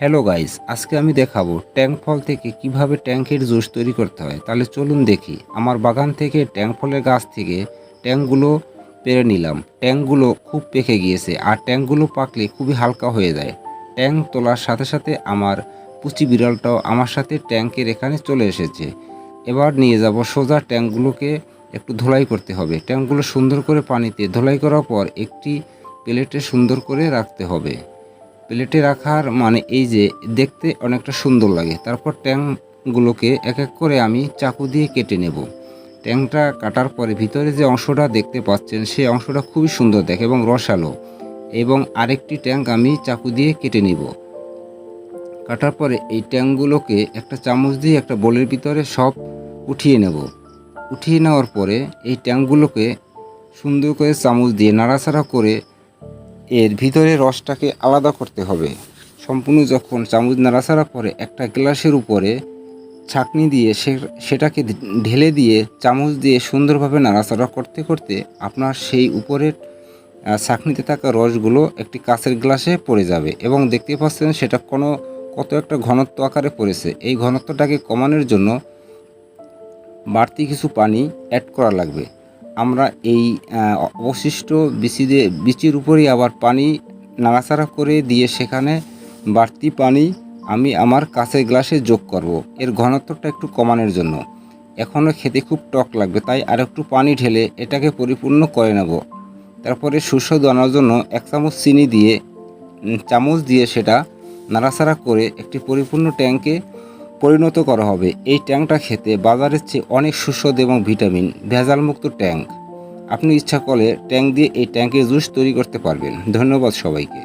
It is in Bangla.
হ্যালো গাইস আজকে আমি দেখাবো ট্যাঙ্ক ফল থেকে কীভাবে ট্যাঙ্কের জুস তৈরি করতে হয়। তাহলে চলুন দেখি। আমার বাগান থেকে ট্যাঙ্ক ফলের গাছ থেকে ট্যাঙ্কগুলো পেরে নিলাম। ট্যাঙ্কগুলো খুব পেকে গিয়েছে আর ট্যাঙ্কগুলো পাকলে খুবই হালকা হয়ে যায়। ট্যাঙ্ক তোলার সাথে সাথে আমার পুচি বিড়ালটাও আমার সাথে ট্যাঙ্কের এখানে চলে এসেছে। এবার নিয়ে যাব সোজা ট্যাঙ্কগুলোকে একটু ধোলাই করতে হবে। ট্যাঙ্কগুলো সুন্দর করে পানিতে ধোলাই করার পর একটি প্লেটে সুন্দর করে রাখতে হবে। প্লেটে রাখার মানে এই যে দেখতে অনেকটা সুন্দর লাগে। তারপর ট্যাঙ্কগুলোকে এক এক করে আমি চাকু দিয়ে কেটে নেব। ট্যাঙ্কটা কাটার পরে ভিতরে যে অংশটা দেখতে পাচ্ছেন, সেই অংশটা খুবই সুন্দর দেখে এবং রসালো। এবং আরেকটি ট্যাঙ্ক আমি চাকু দিয়ে কেটে নিব। কাটার পরে এই ট্যাঙ্কগুলোকে একটা চামচ দিয়ে একটা বোলের ভিতরে সব উঠিয়ে নেব। উঠিয়ে নেওয়ার পরে এই ট্যাঙ্কগুলোকে সুন্দর করে চামচ দিয়ে নাড়াচাড়া করে এর ভিতরে রসটাকে আলাদা করতে হবে। সম্পূর্ণ যখন চামচ নাড়াচাড়া করে একটা গ্লাসের উপরে ছাঁকনি দিয়ে সে সেটাকে ঢেলে দিয়ে চামচ দিয়ে সুন্দরভাবে নাড়াচাড়া করতে করতে আপনার সেই উপরের ছাঁকনিতে থাকা রসগুলো একটি কাঁচের গ্লাসে পড়ে যাবে এবং দেখতে পাচ্ছেন সেটা কোনো, কত একটা ঘনত্ব আকারে পড়েছে। এই ঘনত্বটাকে কমানোর জন্য বাড়তি কিছু পানি অ্যাড করা লাগবে। আমরা এই অবশিষ্ট বিচি দিয়ে বিচির উপরেই আবার পানি নাড়াচাড়া করে দিয়ে সেখানে বাড়তি পানি আমি আমার কাঁচের গ্লাসে যোগ করব। এর ঘনত্বটা একটু কমানোর জন্য। এখনও খেতে খুব টক লাগবে, তাই আর একটু পানি ঢেলে এটাকে পরিপূর্ণ করে নেব। তারপরে সুস্বাদু আনার জন্য এক চামচ চিনি দিয়ে চামচ দিয়ে সেটা নাড়াচাড়া করে একটি পরিপূর্ণ ট্যাঙ্কে পরিণত করা হবে। এই ট্যাংটা খেতে বাজারের চেয়ে অনেক সুস্বাদু এবং ভিটামিন, ভেজালমুক্ত ট্যাঙ্ক আপনি ইচ্ছা করলে ট্যাঙ্ক দিয়ে এই ট্যাঙ্কের জুস তৈরি করতে পারবেন। ধন্যবাদ সবাইকে।